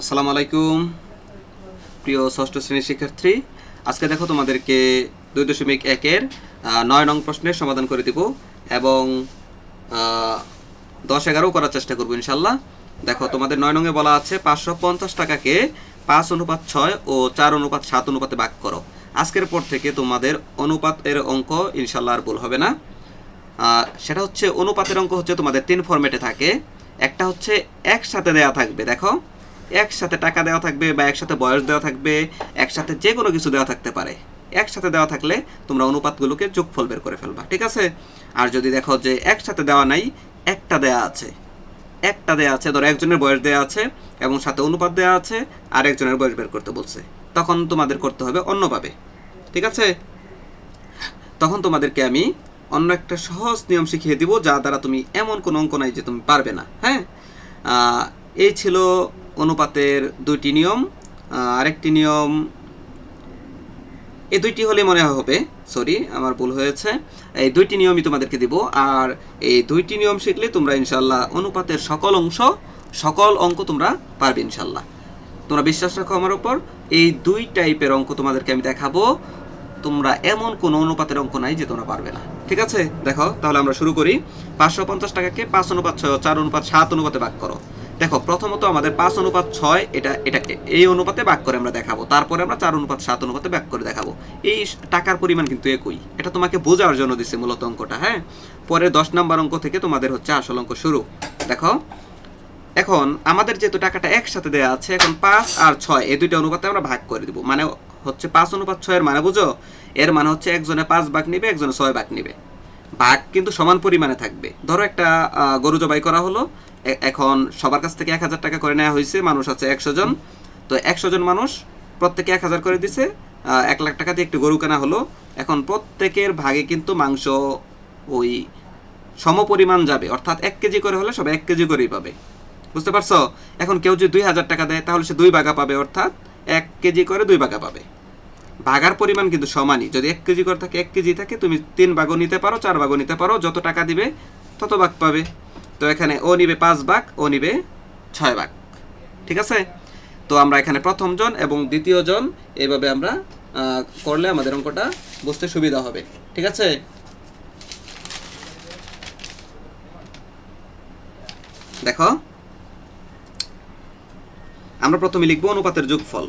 আসসালামু আলাইকুম, প্রিয় ষষ্ঠ শ্রেণির শিক্ষার্থী। আজকে দেখো তোমাদেরকে দুই দশমিক একের নয় নং প্রশ্নের সমাধান করে দিব এবং দশ এগারো করার চেষ্টা করব ইনশাল্লাহ। দেখো তোমাদের নয় নংয়ে বলা আছে, পাঁচশো পঞ্চাশ টাকাকে পাঁচ অনুপাত ছয় ও চার অনুপাত সাত অনুপাতে ভাগ করো। আজকের পর থেকে তোমাদের অনুপাতের অঙ্ক ইনশাল্লাহ আর ভুল হবে না। সেটা হচ্ছে অনুপাতের অঙ্ক হচ্ছে তোমাদের তিন ফরম্যাটে থাকে। একটা হচ্ছে একসাথে দেওয়া থাকবে, দেখো। একসাথে টাকা দেওয়া থাকবে বা একসাথে বয়স দেওয়া থাকবে, একসাথে যে কোনো কিছু দেওয়া থাকতে পারে। একসাথে দেওয়া থাকলে তোমরা অনুপাতগুলোকে যোগফল বের করে ফেলবা, ঠিক আছে? আর যদি দেখো যে একসাথে দেওয়া নাই, একটা দেওয়া আছে। একটা দেওয়া আছে, ধরো একজনের বয়স দেওয়া আছে এবং সাথে অনুপাত দেওয়া আছে আর একজনের বয়স বের করতে বলছে। তখন তোমাদের করতে হবে অন্যভাবে, ঠিক আছে? তখন তোমাদেরকে আমি অন্য একটা সহজ নিয়ম শিখিয়ে দিব যা দ্বারা তুমি এমন কোনো অঙ্ক নাই যে তুমি পারবে না হ্যাঁ? এই ছিল অনুপাতের দুইটি নিয়ম আরেকটি নিয়ম, এই দুইটি হলে মনে হবে সরি আমার ভুল হয়েছে, এই দুইটি নিয়মই তোমাদেরকে দিব, আর এই দুইটি নিয়ম শিখলে তোমরা ইনশাল্লাহ অনুপাতের সকল অংশ, সকল অঙ্ক তোমরা পারবে ইনশাল্লাহ তোমরা বিশ্বাস রাখো আমার উপর, এই দুই টাইপের অঙ্ক তোমাদেরকে আমি দেখাবো, তোমরা এমন কোন অনুপাতের অঙ্ক নাই যে তোমরা পারবে না। ঠিক আছে? দেখো, তাহলে আমরা শুরু করি। পাঁচশো পঞ্চাশ টাকাকে পাঁচ অনুপাত ছয় চার অনুপাত সাত অনুপাতে ভাগ করো। দেখো, প্রথমত আমাদের পাঁচ অনুপাত ছয়, এটা এটা এই অনুপাতে ভাগ করে আমরা দেখাবো। তারপরে আমরা চার অনুপাত সাত অনুপাতে ভাগ করে দেখাবো। এই টাকার পরিমাণ কিন্তু একই। এটা তোমাকে বোঝার জন্য দিচ্ছে মূলত অঙ্কটা হ্যাঁ? পরে দশ নাম্বার অঙ্ক থেকে তোমাদের হচ্ছে আসল অঙ্ক শুরু। দেখো, এখন আমাদের যেহেতু টাকাটা একসাথে দেওয়া আছে, এখন পাঁচ আর ছয়, এই দুইটা অনুপাতে আমরা ভাগ করে দিব। মানে হচ্ছে পাঁচ অনুপাত ছয়ের মানে বুঝো? এর মানে হচ্ছে একজনে পাঁচ ভাগ নিবে, একজনে ছয় ভাগ নিবে। ভাগ কিন্তু সমান পরিমাণে থাকবে। ধরো একটা গরু জবাই করা হলো এখন সবার কাছ থেকে এক হাজার টাকা করে নেওয়া হয়েছে, মানুষ আছে একশো জন। তো একশো জন মানুষ প্রত্যেকে এক হাজার করে দিছে এক লাখ টাকা দিয়ে একটু গরু কেনা হলো। এখন প্রত্যেকের ভাগে কিন্তু মাংস ওই সমপরিমাণ যাবে, অর্থাৎ এক কেজি করে হলে সবাই এক কেজি করেই পাবে। বুঝতে পারছ? এখন কেউ যদি দুই হাজার টাকা দেয়, তাহলে সে দুই বাগা পাবে, অর্থাৎ এক কেজি করে দুই বাগা পাবে। ভাগার পরিমাণ কিন্তু সমানই। যদি এক কেজি করে থাকে, এক কেজি থাকে, তুমি তিন ভাগও নিতে পারো, চার ভাগও নিতে পারো, যত টাকা দিবে, তত ভাগ পাবে। তো এখানে ও নিবে পাঁচ ভাগ, ও নিবে ছয় ভাগ। ঠিক আছে? তো আমরা এখানে প্রথম জন এবং দ্বিতীয় জন এইভাবে আমরা করলে আমাদের অঙ্কটা বুঝতে সুবিধা হবে। ঠিক আছে? দেখো, আমরা প্রথমে লিখব অনুপাতের যোগফল।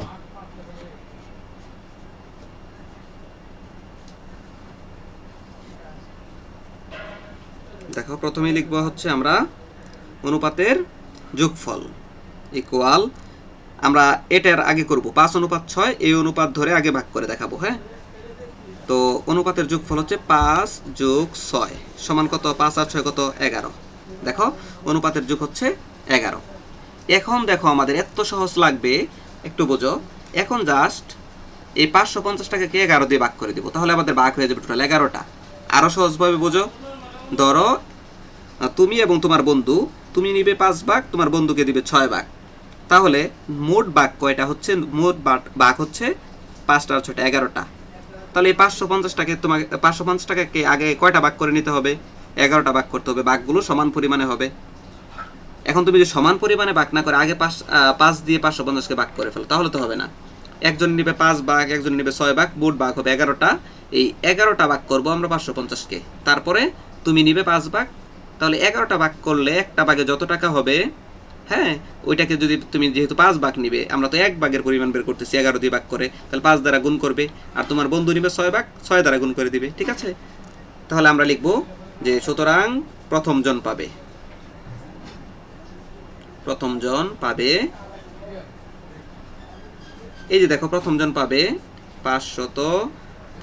দেখো প্রথমে লিখব হচ্ছে আমরা অনুপাতের যোগফল ইকুয়াল আমরা এটার আগে করব, পাঁচ অনুপাত ছয়, এই অনুপাত ধরে আগে ভাগ করে দেখাবো হ্যাঁ? তো অনুপাতের যোগফল হচ্ছে পাঁচ যোগ ছয়, সমান কত? পাঁচ আর ছয় কত? এগারো। দেখো, অনুপাতের যোগ হচ্ছে এগারো। এখন দেখো আমাদের এত সহজ লাগবে, একটু বোঝো। এখন জাস্ট এই পাঁচশো পঞ্চাশ টাকাকে এগারো দিয়ে ভাগ করে দিব, তাহলে আমাদের ভাগ হয়ে যাবে টোটাল এগারোটা। আরও সহজভাবে বোঝো। ধরো তুমি এবং তোমার বন্ধু, তুমি নিবে পাঁচ ভাগ, তোমার বন্ধুকে দিবে ছয় ভাগ। তাহলে মোট বাঘ কয়টা হচ্ছে? মোট ভাগ হচ্ছে পাঁচটা আর ছয়টা, এগারোটা। তাহলে এই পাঁচশো পঞ্চাশ টাকা তোমাকে পাঁচশো পঞ্চাশ টাকাকে আগে কয়টা ভাগ করে নিতে হবে? এগারোটা ভাগ করতে হবে। বাঘগুলো সমান পরিমাণে হবে। এখন তুমি যদি সমান পরিমাণে ভাগ না করে আগে পাঁচ পাঁচ দিয়ে পাঁচশো পঞ্চাশকে ভাগ করে ফেলো, তাহলে তো হবে না। একজন নিবে পাঁচ ভাগ, একজন নিবে ছয় ভাগ, মোট ভাগ হবে এগারোটা। এই এগারোটা ভাগ করব আমরা পাঁচশো পঞ্চাশকে। তারপরে তুমি নিবে পাঁচ ভাগ তাহলে এগারোটা ভাগ করলে একটা ভাগে যত টাকা হবে হ্যাঁ ওইটাকে যদি তুমি যেহেতু পাঁচ ভাগ নিবে, আমরা তো এক ভাগের পরিমাণ বের করতেছি, এগারো দিয়ে ভাগ করে, তাহলে পাঁচ দ্বারা গুণ করবে, আর তোমার বন্ধু নিবে ছয় ভাগ, ছয় দ্বারা গুণ করে দিবে, ঠিক আছে? তাহলে আমরা লিখব যে সুতরাং প্রথম জন পাবে। প্রথম জন পাবে, এই যে দেখো, প্রথম জন পাবে পাঁচশত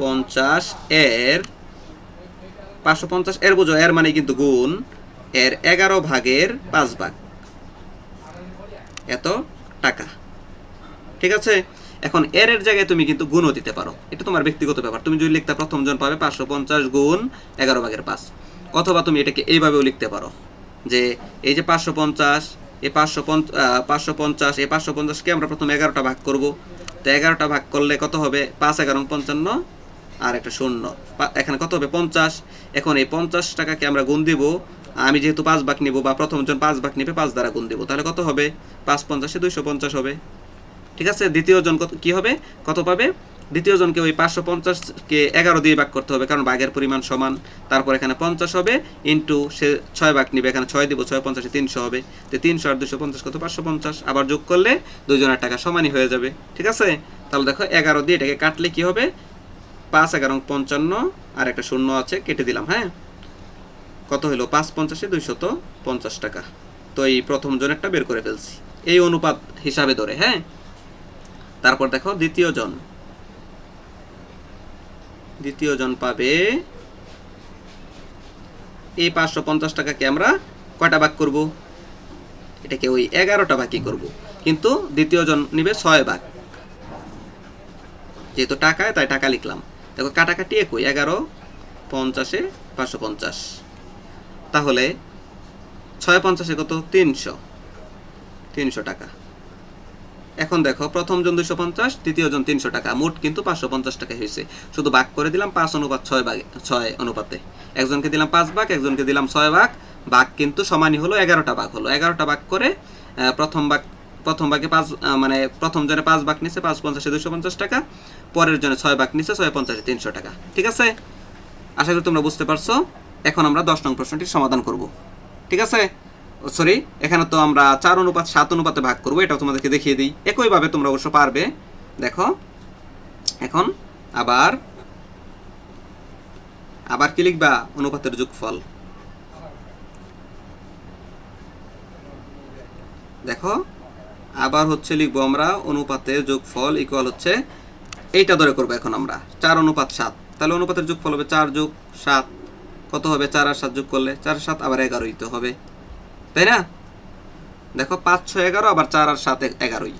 পঞ্চাশ এর পাঁচশো পঞ্চাশ, এর বুঝো, এর মানে কিন্তু গুণ, এর এগারো ভাগের পাঁচ ভাগ। এত টাকা। ঠিক আছে? এখন এর এর জায়গায় তুমি কিন্তু গুণও দিতে পারো। এটা তোমার ব্যক্তিগত ব্যাপার। তুমি যদি লিখতে প্রথম জন পাবে পাঁচশো পঞ্চাশ গুণ এগারো ভাগের পাঁচ। অথবা তুমি এটাকে এইভাবেও লিখতে পারো যে এই যে পাঁচশো পঞ্চাশ, এই পাঁচশো পাঁচশো পঞ্চাশ, এই পাঁচশো পঞ্চাশকে আমরা প্রথমে এগারোটা ভাগ করব। তো এগারোটা ভাগ করলে কত হবে? পাঁচ এগারো পঞ্চান্ন আর একটা শূন্য। এখানে কত হবে? পঞ্চাশ। এখন এই পঞ্চাশ টাকাকে আমরা গুণ দিব। আমি যেহেতু পাঁচ ভাগ নিব বা প্রথম জন পাঁচ ভাগ নেবে, পাঁচ দ্বারা গুণ দেবো। তাহলে কত হবে? পাঁচ পঞ্চাশে দুইশো পঞ্চাশ হবে। ঠিক আছে? দ্বিতীয় জন কত, কী হবে? কত পাবে? দ্বিতীয় জনকে ওই পাঁচশো পঞ্চাশকে এগারো দিয়ে ভাগ করতে হবে, কারণ ভাগের পরিমাণ সমান। তারপর এখানে পঞ্চাশ হবে ইন্টু সে ছয় ভাগ নিবে, এখানে ছয় দিব, ছয় পঞ্চাশে তিনশো হবে। তো তিনশো আর দুশো পঞ্চাশ কত? পাঁচশো পঞ্চাশ। আবার যোগ করলে দুজনের টাকা সমানই হয়ে যাবে। ঠিক আছে? তাহলে দেখো, এগারো দিয়ে এটাকে কাটলে কি হবে? পাঁচ এগারো পঞ্চান্ন, আর একটা শূন্য আছে, কেটে দিলাম হ্যাঁ? কত হলো? পাঁচ পঞ্চাশে দুইশত পঞ্চাশ টাকা। তো এই প্রথম জনেরটা বের করে ফেলছি। এই অনুপাত হিসাবে ধরে হ্যাঁ? তারপর দেখো, দ্বিতীয় জন। দ্বিতীয় জন পাবে এই পাঁচশো পঞ্চাশ টাকাকে আমরা কয়টা ভাগ করব? এটাকে ওই এগারোটা ভাগই করব। কিন্তু দ্বিতীয় জন নিবে ছয় ভাগ। যেহেতু টাকায়, তাই টাকা লিখলাম। দেখো, কাটাকাটি একই, এগারো, পঞ্চাশে পাঁচশো পঞ্চাশ। তাহলে ছয় পঞ্চাশে কত? তিনশো। তিনশো টাকা। এখন দেখো, প্রথম জন দুইশো পঞ্চাশ দ্বিতীয় জন তিনশো টাকা। মোট কিন্তু পাঁচশো পঞ্চাশ টাকা হয়েছে। শুধু ভাগ করে দিলাম পাঁচ অনুপাত ছয় ভাগে, ছয় অনুপাতে। একজনকে দিলাম পাঁচ ভাগ, একজনকে দিলাম ছয় ভাগ। ভাগ কিন্তু সমানই হলো, এগারোটা ভাগ হলো। এগারোটা ভাগ করে প্রথম ভাগ প্রথম ভাগে পাঁচ মানে প্রথম জনে পাঁচ ভাগ নিছে, পাঁচ পঞ্চাশে দুশো পঞ্চাশ টাকা, পরের জনে ছয় ভাগ নিছে, ছয় পঞ্চাশে তিনশো টাকা। ঠিক আছে? আশা করি তোমরা বুঝতে পারছ। এখন আমরা দশ নং প্রশ্নটির সমাধান করব। ঠিক আছে? সরি এখানে তো আমরা চার অনুপাত, সাত অনুপাতে ভাগ করব, এটাও তোমাদেরকে দেখিয়ে দিই। একইভাবে তোমরা অবশ্য পারবে। দেখো, এখন আবার আবার কি লিখবা? অনুপাতের যোগফল। দেখো আবার হচ্ছে লিখব আমরা অনুপাতের যোগফল ইকুয়াল হচ্ছে এইটা ধরে করব এখন আমরা। চার অনুপাত সাত। তাহলে অনুপাতের যোগফল হবে চার যোগ সাত। কত হবে? চার আর সাত যোগ করলে চার সাত আবার এগারোই তো হবে। তাই না? দেখো পাঁচ, ছয়, এগারো, আবার চার আর সাত, এগারোই।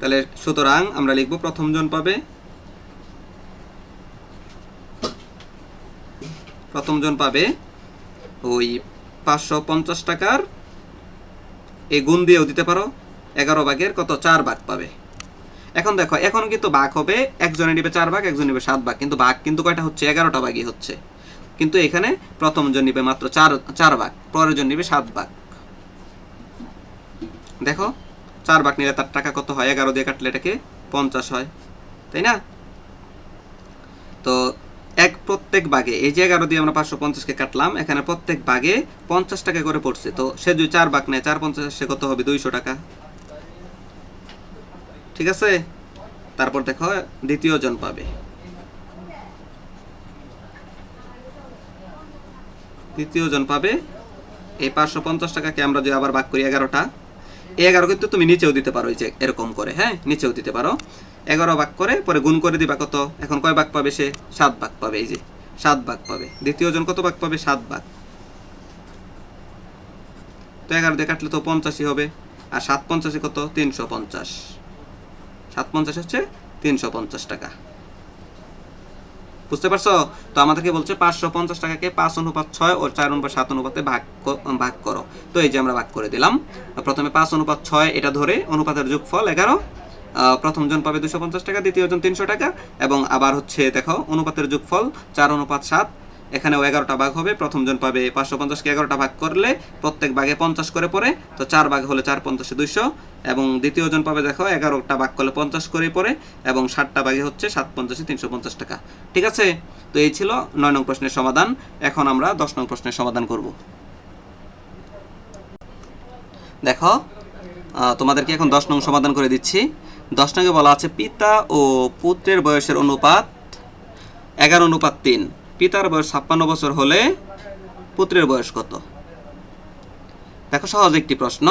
তাহলে সুতরাং আমরা লিখব প্রথম জন পাবে। প্রথম জন পাবে ওই পাঁচশো পঞ্চাশ টাকার। এই গুণ দিয়েও দিতে পারো। এগারো ভাগের কত? চার ভাগ পাবে। এখন দেখো এখন কিন্তু ভাগ হবে, একজনে নিবে চার ভাগ, একজন নিবে সাত ভাগ, কিন্তু ভাগ কিন্তু কয়টা হচ্ছে? এগারোটা ভাগই হচ্ছে। কিন্তু এখানে প্রথম জন নিবে মাত্র চার চার ভাগ পরের জন নিবে সাত ভাগ। দেখো, চার ভাগ নিলে তার টাকা কত হয়? এগারো দিয়ে কাটলে এটাকে পঞ্চাশ হয়। তাই না? তো এক প্রত্যেক বাগে এই যে এগারো দিয়ে আমরা পাঁচশো পঞ্চাশকে কাটলাম, এখানে প্রত্যেক বাগে পঞ্চাশ টাকা করে পড়ছে। তো সে যদি চার ভাগ নেয়, চার পঞ্চাশ সে কত হবে? দুইশো টাকা। ঠিক আছে? তারপর দেখো দ্বিতীয় জন পাবে। দ্বিতীয় জন পাবে। এই পাঁচশো পঞ্চাশ টাকাকে আমরা যদি আবার ভাগ করি এগারোটা এগারো কিন্তু তুমি নিচেও দিতে পারো এই যে এরকম করে হ্যাঁ? নিচেও দিতে পারো। এগারো ভাগ করে, পরে গুণ করে দিবা কত? এখন কয় ভাগ পাবে সে? সাত ভাগ পাবে এই যে, সাত ভাগ পাবে। দ্বিতীয় জন কত ভাগ পাবে? সাত ভাগ। তো এগারো দিয়ে কাটলে তো পঞ্চাশই হবে। আর সাত পঞ্চাশে কত? তিনশো পঞ্চাশ। সাত পঞ্চাশ হচ্ছে তিনশো পঞ্চাশ টাকা। বুঝতে পারছ? তো আমাদেরকে বলছে পাঁচশো পঞ্চাশ টাকাকে পাঁচ অনুপাত ছয় ও চার অনুপাত সাত অনুপাতে ভাগ ভাগ করো। তো এই যে আমরা ভাগ করে দিলাম। প্রথমে পাঁচ অনুপাত ছয়, এটা ধরে অনুপাতের যোগফল এগারো। প্রথম জন পাবে দুশো পঞ্চাশ টাকা, দ্বিতীয় জন তিনশো টাকা এবং আবার হচ্ছে দেখো অনুপাতের যোগফল চার অনুপাত সাত এখানেও এগারোটা ভাগ হবে। প্রথম জন পাবে পাঁচশো পঞ্চাশকে এগারোটা ভাগ করলে প্রত্যেক ভাগে পঞ্চাশ করে পড়ে, তো চার ভাগ হলে চার পঞ্চাশে দুইশো। এবং দ্বিতীয় জন পাবে দেখো, এগারোটা ভাগ করলে পঞ্চাশ করে পড়ে, এবং ষাটটা ভাগে হচ্ছে সাত পঞ্চাশে তিনশো পঞ্চাশ টাকা। ঠিক আছে? তো এই ছিল নয় নং প্রশ্নের সমাধান। এখন আমরা দশ নং প্রশ্নের সমাধান করব। দেখো তোমাদেরকে এখন দশ নং সমাধান করে দিচ্ছি। দশ নঙ্গে বলা আছে পিতা ও পুত্রের বয়সের অনুপাত এগারো অনুপাত তিন। পিতার বয়স ছাপ্পান্ন বছর হলে পুত্রের বয়স কত? দেখো সহজ একটি প্রশ্ন।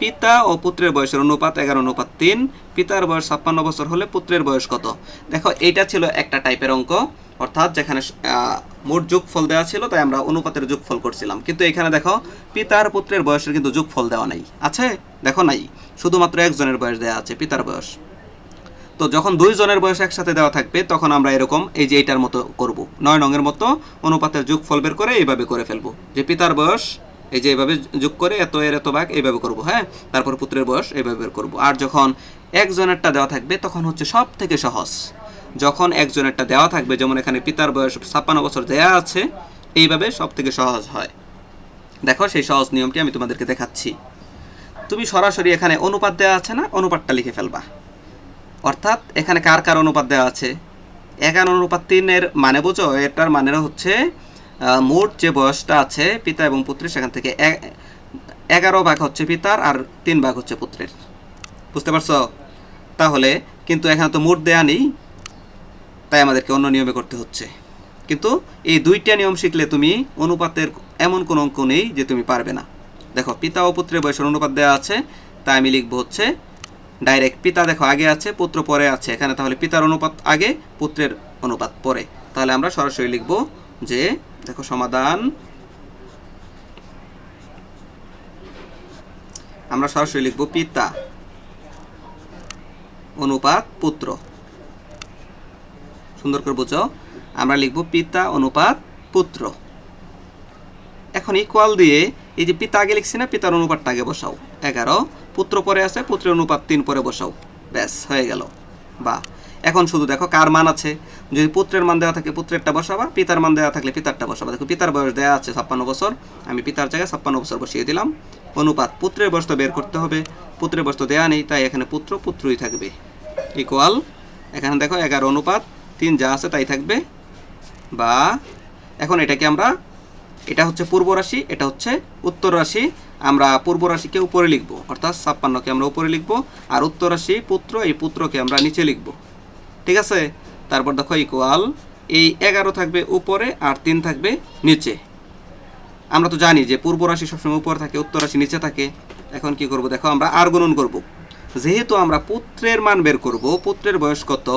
পিতা ও পুত্রের বয়সের অনুপাত এগারো, অনুপাত তিন। পিতার বয়স ছাপ্পান্ন বছর হলে পুত্রের বয়স কত? দেখো, এইটা ছিল একটা টাইপের অঙ্ক। অর্থাৎ যেখানে মোট যোগফল দেওয়া ছিল, তাই আমরা অনুপাতের যোগফল করছিলাম। কিন্তু এখানে দেখো, পিতার পুত্রের বয়সের কিন্তু যোগফল দেওয়া নাই। আছে? দেখো নাই। শুধুমাত্র একজনের বয়স দেওয়া আছে, পিতার বয়স। তো যখন দুই জনের বয়স একসাথে দেওয়া থাকবে, তখন আমরা এরকম এই যে এইটার মতো করব। নয় নঙের মতো অনুপাতের যোগফল বের করে এইভাবে করে ফেলব। যে পিতার বয়স, এই যে এইভাবে যোগ করে এত এর এত ভাগ এইভাবে করব হ্যাঁ? তারপর পুত্রের বয়স, এইভাবে বের করব। আর যখন একজনেরটা দেওয়া থাকবে, তখন হচ্ছে সব থেকে সহজ। যখন একজনেরটা দেওয়া থাকবে, যেমন এখানে পিতার বয়স ছাপ্পান্ন বছর দেওয়া আছে, এইভাবে সব থেকে সহজ হয়। দেখো সেই সহজ নিয়মটি আমি তোমাদেরকে দেখাচ্ছি। তুমি সরাসরি এখানে অনুপাত দেওয়া আছে না? অনুপাতটা লিখে ফেলবা। অর্থাৎ এখানে কার কার অনুপাত দেওয়া আছে? এগারো অনুপাত তিনের মানে বোঝো, এটার মানে হচ্ছে মোট যে বয়সটা আছে পিতা এবং পুত্রের, সেখান থেকে এগারো ভাগ হচ্ছে পিতার আর তিন ভাগ হচ্ছে পুত্রের। বুঝতে পারছ? তাহলে কিন্তু এখানে তো মোট দেয়া নেই, তাই আমাদেরকে অন্য নিয়মে করতে হচ্ছে। কিন্তু এই দুইটা নিয়ম শিখলে তুমি অনুপাতের এমন কোনো অঙ্ক নেই যে তুমি পারবে না। দেখো, পিতা ও পুত্রের বয়সের অনুপাত দেওয়া আছে, তাই আমি লিখব হচ্ছে ডাইরেক্ট পিতা দেখো, আগে আছে, পুত্র পরে আছে। এখানে তাহলে পিতার অনুপাত আগে, পুত্রের অনুপাত পরে। তাহলে আমরা সরাসরি লিখব যে, দেখো সমাধান। আমরা সরাসরি লিখব পিতা অনুপাত পুত্র। সুন্দর করে বুঝো। আমরা লিখব পিতা অনুপাত পুত্র। এখন ইকুয়াল দিয়ে এই যে পিতা আগে লিখছি না, পিতার অনুপাতটা আগে বসাও। এগারো, পুত্র পরে আছে, পুত্রের অনুপাত তিন পরে বসাও। ব্যাস, হয়ে গেল। বা, এখন শুধু দেখো কার মান আছে। যদি পুত্রের মান দেওয়া থাকে, পুত্রেরটা বসাবা, পিতার মান দেওয়া থাকলে পিতারটা বসাবা। দেখো, পিতার বয়স দেওয়া আছে ছাপ্পান্ন বছর। আমি পিতার জায়গায় ছাপ্পান্ন বছর বসিয়ে দিলাম। অনুপাত, পুত্রের বয়স বের করতে হবে। পুত্রের বয়স তো দেওয়া নেই, তাই এখানে পুত্র, পুত্রই থাকবে। ইকুয়াল এখানে দেখো এগারো অনুপাত, তিন যা আছে তাই থাকবে। বা, এখন এটাকে আমরা এটা হচ্ছে পূর্ব রাশি, এটা হচ্ছে উত্তর রাশি। আমরা পূর্ব রাশিকে উপরে লিখব, অর্থাৎ ছাপ্পান্নকে আমরা উপরে লিখব, আর উত্তর রাশি পুত্র, এই পুত্রকে আমরা নিচে লিখব। ঠিক আছে? তারপর দেখো ইকুয়াল এই এগারো থাকবে উপরে আর তিন থাকবে নিচে। আমরা তো জানি যে পূর্ব রাশি সবসময় উপরে থাকে, উত্তর রাশি নিচে থাকে। এখন কি করব? দেখো, আমরা আর গুণন করব। যেহেতু আমরা পুত্রের মান বের করব, পুত্রের বয়স কত?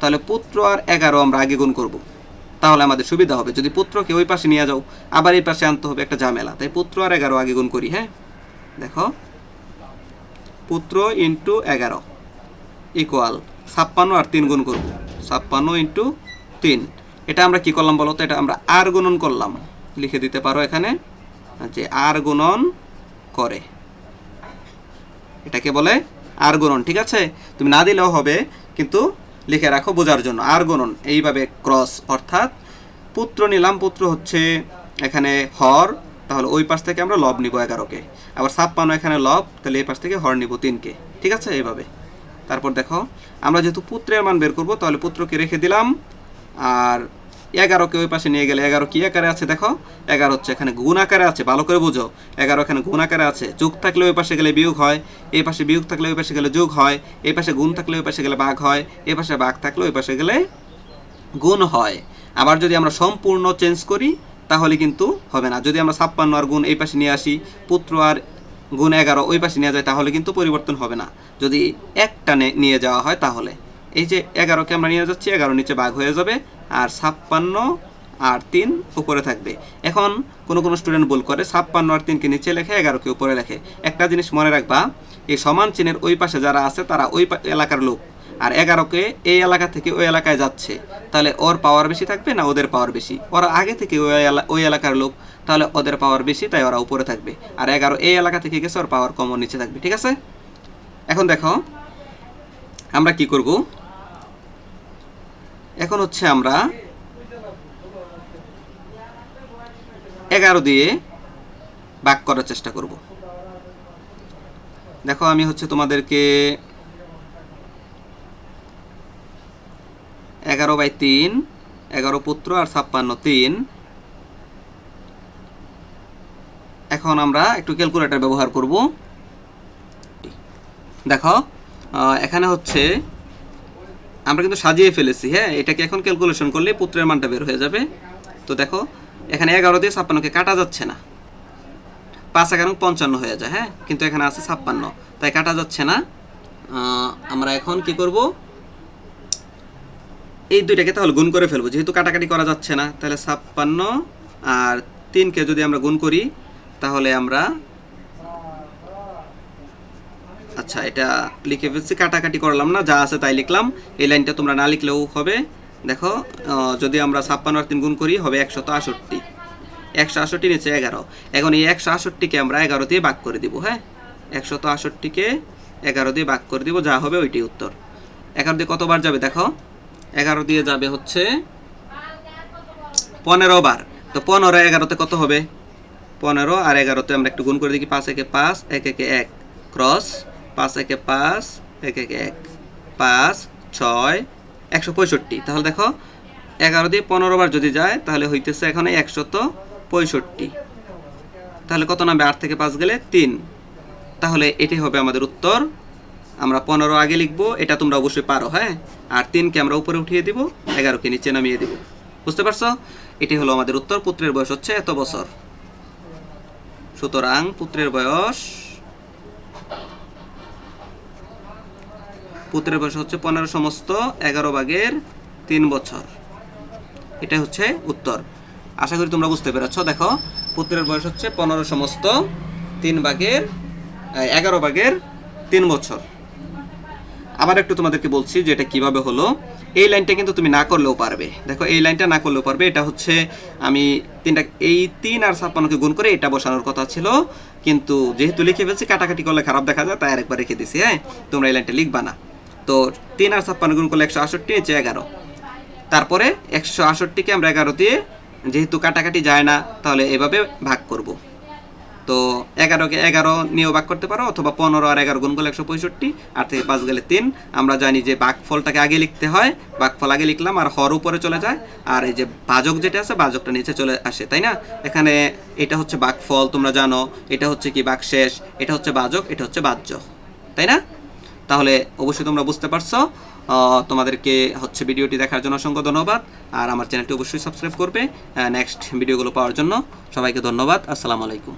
তাহলে পুত্র আর এগারো আমরা আগে গুণ করব। তাহলে আমাদের সুবিধা হবে। যদি পুত্রকে ওই পাশে নিয়ে যাও, আবার এই পাশে আনতে হবে একটা ঝামেলা। তাই পুত্র আর এগারো আগে গুণ করি হ্যাঁ? দেখো। পুত্র ইন্টু এগারো ইকুয়াল ছাপ্পান্ন আর তিন গুণ করব। ছাপ্পান্ন ইন্টু তিন। এটা আমরা কি করলাম বলো তো? এটা আমরা আর গুণন করলাম। লিখে দিতে পারো এখানে যে আর গুণন করে। এটাকে বলে আর গুণন, ঠিক আছে? তুমি না দিলেও হবে, কিন্তু লিখে রাখো বোঝার জন্য। আর গণন, এইভাবে ক্রস অর্থাৎ পুত্র নিলাম, পুত্র হচ্ছে এখানে হর, তাহলে ওই পাশ থেকে আমরা লব নিব এগারোকে। আবার ছাপ্পান্ন এখানে লব, তাহলে এই পাশ থেকে হর নিব তিনকে। ঠিক আছে? এইভাবে। তারপর দেখো, আমরা যেহেতু পুত্রের মান বের করব, তাহলে পুত্রকে রেখে দিলাম, আর এগারোকে ওই পাশে নিয়ে গেলে এগারো কি আকারে আছে দেখো? এগারো হচ্ছে এখানে গুণ আকারে আছে, ভালো করে বুঝো। এগারো এখানে গুণ আকারে আছে। যোগ থাকলে ওই পাশে গেলে বিয়োগ হয়, এই পাশে বিয়োগ থাকলে ওই পাশে গেলে যোগ হয়, এই পাশে গুণ থাকলে ওই পাশে গেলে বাঘ হয়, এই পাশে বাঘ থাকলে ওই পাশে গেলে গুণ হয়। আবার যদি আমরা সম্পূর্ণ চেঞ্জ করি, তাহলে কিন্তু হবে না। যদি আমরা ছাপ্পান্ন আর গুণ এই পাশে নিয়ে আসি, পুত্র আর গুণ এগারো ওই পাশে নিয়ে যায়, তাহলে কিন্তু পরিবর্তন হবে না। যদি একটা নিয়ে যাওয়া হয় তাহলে। এই যে এগারোকে আমরা নিয়ে যাচ্ছি, এগারো নিচে ভাগ হয়ে যাবে আর ছাপ্পান্ন আর তিন উপরে থাকবে। এখন কোনো কোনো স্টুডেন্ট ভুল করে, ছাপ্পান্ন আর তিনকে নিচে লেখে, এগারোকে উপরে লেখে। একটা জিনিস মনে রাখবা, এই সমান চিহ্নের ওই পাশে যারা আছে, তারা ওই এলাকার লোক। আর এগারোকে এই এলাকা থেকে ওই এলাকায় যাচ্ছে। তাহলে ওর পাওয়ার বেশি থাকবে না ওদের পাওয়ার বেশি? ওরা আগে থেকে ওই ওই এলাকার লোক, তাহলে ওদের পাওয়ার বেশি, তাই ওরা উপরে থাকবে। আর এগারো এই এলাকা থেকে গেছে, ওর পাওয়ার কম নিচে থাকবে, ঠিক আছে? এখন দেখো, আমরা কি করব? এখন হচ্ছে আমরা এগারো দিয়ে ভাগ করার চেষ্টা করব। দেখো আমি হচ্ছে তোমাদেরকে এগারো বাই তিন, এগারো পুত্র আর ছাপ্পান্ন, তিন। এখন আমরা একটু ক্যালকুলেটর ব্যবহার করব। দেখো এখানে হচ্ছে আমরা কিন্তু সাজিয়ে ফেলেছি হ্যাঁ? এটাকে এখন ক্যালকুলেশন করলে পুত্রের মানটা বের হয়ে যাবে। তো দেখো, এখানে এগারো দিয়ে ছাপ্পান্নকে কাটা যাচ্ছে না। পাঁচ এগারো পঞ্চান্ন হয়ে যায় হ্যাঁ? কিন্তু এখানে আছে ছাপ্পান্ন। তাই কাটা যাচ্ছে না। আমরা এখন কি করব? এই দুইটাকে তাহলে গুণ করে ফেলব। যেহেতু কাটাকাটি করা যাচ্ছে না, তাহলে ছাপ্পান্ন আর তিনকে যদি আমরা গুণ করি, তাহলে আমরা আচ্ছা এটা লিখে ফেলছি, কাটাকাটি করলাম না, যা আছে তাই লিখলাম। এই লাইনটা তোমরা না লিখলেও হবে। দেখো যদি আমরা ছাপ্পান্ন আর তিন গুণ করি, হবে একশত আষট্টি। একশো আষট্টি নিচে এগারো। এখন এই একশো আষট্টিকে আমরা এগারো দিয়ে ভাগ করে দিব হ্যাঁ? একশত আষট্টিকে এগারো দিয়ে ভাগ করে দিব, যা হবে ওইটি উত্তর। এগারো দিয়ে কতবার যাবে দেখো? এগারো দিয়ে যাবে হচ্ছে পনেরো বার। তো পনেরো এগারোতে কত হবে? পনেরো আর এগারোতে আমরা একটু গুণ করে দেখি, পাঁচ একে পাঁচ, এক একে এক। ক্রস পাঁচ একে পাঁচ, এক একে এক, পাঁচ, ছয়, একশো পঁয়ষট্টি। তাহলে দেখো, এগারো দিয়ে পনেরো বার যদি যায়, তাহলে হইতেছে এখানে একশত পঁয়ষট্টি। তাহলে কত নামবে? আট থেকে পাঁচ গেলে তিন। তাহলে এটি হবে আমাদের উত্তর। আমরা পনেরো আগে লিখব, এটা তোমরা অবশ্যই পারো হ্যাঁ? আর তিনকে আমরা উপরে উঠিয়ে দিব, এগারোকে নিচে নামিয়ে দিব। বুঝতে পারছ? এটি হলো আমাদের উত্তর, পুত্রের বয়স হচ্ছে এত বছর। সুতরাং পুত্রের বয়স পুত্রের বয়স হচ্ছে পনেরো সমস্ত এগারো ভাগের তিন বছর। এটা হচ্ছে উত্তর। আশা করি তোমরা বুঝতে পেরেছ। দেখো, পুত্রের বয়স হচ্ছে পনেরো সমস্ত তিন ভাগের এগারো ভাগের তিন বছর। আবার একটু তোমাদেরকে বলছি যে এটা কীভাবে হলো। এই লাইনটা কিন্তু তুমি না করলেও পারবে। দেখো, এই লাইনটা না করলেও পারবে। এটা হচ্ছে আমি তিনটা, এই তিন আর ছাপ্পান্নকে গুণ করে এটা বসানোর কথা ছিল। কিন্তু যেহেতু লিখে ফেলছি, কাটাকাটি করলে খারাপ দেখা যায়, তাই আরেকবার রেখে দিছি হ্যাঁ? তোমরা এই লাইনটা লিখবা না। তো তিন আর ছাপ্পান্ন গুণ করলে একশো আষট্টি নিচে এগারো। তারপরে একশো আষট্টিকে আমরা এগারো দিয়ে, যেহেতু কাটাকাটি যায় না, তাহলে এভাবে ভাগ করব। তো এগারোকে এগারো নিয়েও ভাগ করতে পারো, অথবা পনেরো আর এগারো গুণ করলে একশো পঁয়ষট্টি আর থেকে পাঁচ গেলে তিন। আমরা জানি যে বাঘফলটাকে আগে লিখতে হয় বাঘফল আগে লিখলাম, আর হর উপরে চলে যায়, আর এই যে বাজক যেটা আছে, বাজকটা নিচে চলে আসে, তাই না? এখানে এটা হচ্ছে বাঘফল তোমরা জানো, এটা হচ্ছে কি বাঘশেষ এটা হচ্ছে বাজক, এটা হচ্ছে বাহ্য, তাই না? তাহলে অবশ্যই তোমরা বুঝতে পারছ। তোমাদেরকে হচ্ছে ভিডিওটি দেখার জন্য অসংখ্য ধন্যবাদ। আর আমার চ্যানেলটি অবশ্যই সাবস্ক্রাইব করবে। নেক্সট ভিডিওগুলো পাওয়ার জন্য সবাইকে ধন্যবাদ। আসসালামু আলাইকুম।